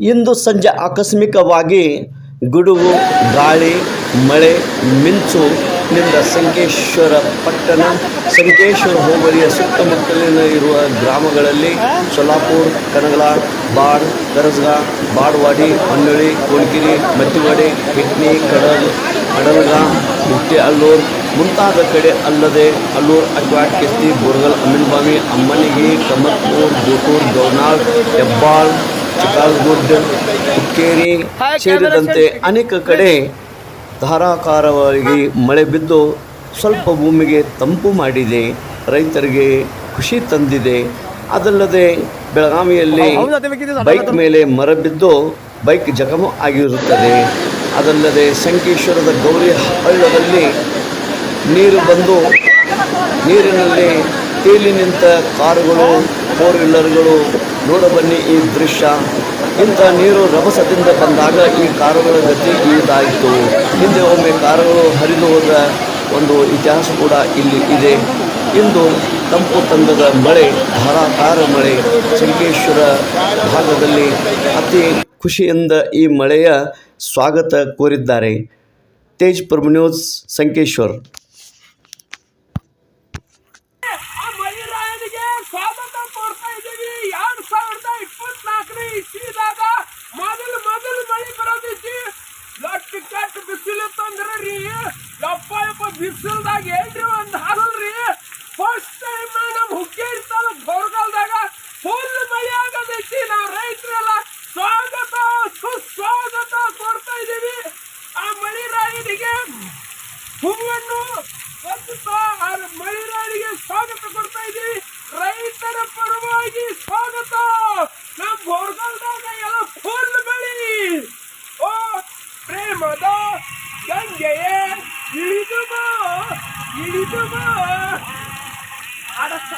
ಇಂದು ಸಂಜೆ ಆಕಸ್ಮಿಕವಾಗಿ ಗುಡುಗು, ಗಾಳಿ, ಮಳೆ, ಮಿಂಚು ನಿಂದ ಸಂಕೇಶ್ವರ ಪಟ್ಟಣ, ಸಂಕೇಶ್ವರ ಹೋಬಳಿಯ ಸುತ್ತಮುತ್ತಲಿನ ಇರುವ ಗ್ರಾಮಗಳಲ್ಲಿ ಸೊಲ್ಲಾಪುರ್ ಕನಗಲ ಬಾಡ್ ಕರಸ್ಗಾ, ಬಾಡ್ವಾಡಿ, ಹೊನ್ನಳಿ, ಕೋಣಗಿರಿ, ಮತ್ತಿವಾಡಿ ಹಿಟ್ನಿ ಕಡಲ್ ಅಡಲ್ಗ ಮುಟ್ಟಿ ಅಲ್ಲೂರ್ ಮುಂತಾದ ಕಡೆ ಅಲ್ಲದೆ ಅಲ್ಲೂರ್ ಅಕ್ವಾಟ್ ಕಿಸ್ತಿ ಬೋರ್ಗಲ್, ಅಮೀನ್ಬಾವಿ, ಅಮ್ಮನಿಗಿ, ಕಮತ್ಪುರ್, ಜೋಟೂರ್ ಗೌನಾಳ್ ಹೆಬ್ಬಾಳ್ ಹುಕ್ಕೇರಿ ಸೇರಿದಂತೆ ಅನೇಕ ಕಡೆ ಧಾರಾಕಾರವಾಗಿ ಮಳೆ ಬಿದ್ದು ಸ್ವಲ್ಪ ಭೂಮಿಗೆ ತಂಪು ಮಾಡಿದೆ ರೈತರಿಗೆ ಖುಷಿ ತಂದಿದೆ. ಅದಲ್ಲದೆ ಬೆಳಗಾವಿಯಲ್ಲಿ ಬೈಕ್ ಮೇಲೆ ಮರ ಬಿದ್ದು ಬೈಕ್ ಜಖಮು ಆಗಿರುತ್ತದೆ. ಅದಲ್ಲದೆ ಸಂಕೇಶ್ವರದ ಗೌರಿ ಹಳ್ಳದಲ್ಲಿ ನೀರು ಬಂದು ನೀರಿನಲ್ಲಿ ತೇಲಿ ನಿಂತ ಕಾರುಗಳು ಫೋರ್ ವೀಲರ್ಗಳು ನೋಡಬನ್ನಿ ಈ ದೃಶ್ಯ. ಇಂಥ ನೀರು ರಭಸದಿಂದ ಬಂದಾಗ ಈ ಕಾರುಗಳ ಗತಿ ಇದಾಯಿತು. ಹಿಂದೆ ಒಮ್ಮೆ ಕಾರುಗಳು ಹರಿದು ಹೋದ ಒಂದು ಇತಿಹಾಸ ಕೂಡ ಇಲ್ಲಿ ಇದೆ. ಇಂದು ತಂಪು ತಂದದ ಮಳೆ, ಧಾರಾಕಾರ ಮಳೆ ಸಂಕೇಶ್ವರ ಭಾಗದಲ್ಲಿ ಅತಿ ಖುಷಿಯಿಂದ ಈ ಮಳೆಯ ಸ್ವಾಗತ ಕೋರಿದ್ದಾರೆ. ತೇಜ್ ಪ್ರಭು ನ್ಯೂಸ್, ಸಂಕೇಶ್ವರ್. ಬೇಕು ಪ್ರಸ್ತುತ ಆರು ಮಹಿಳೆಯರಿಗೆ ಸ್ವಾಗತ ಕೊಡ್ತಾ ಇದ್ದೀವಿ ರೈತರ ಪರವಾಗಿ ಸ್ವಾಗತ ನಮ್ಮ ಹೊರಗಲ್ದಾಗ ಎಲ್ಲ ಫುಲ್ ಬೆಳಿ ಓ ಪ್ರೇಮದ ಗಂಗೆಯೇ ಇಳಿದು ಬಾ ಇಳಿದು ಬಾ ಅಡಸ್ತ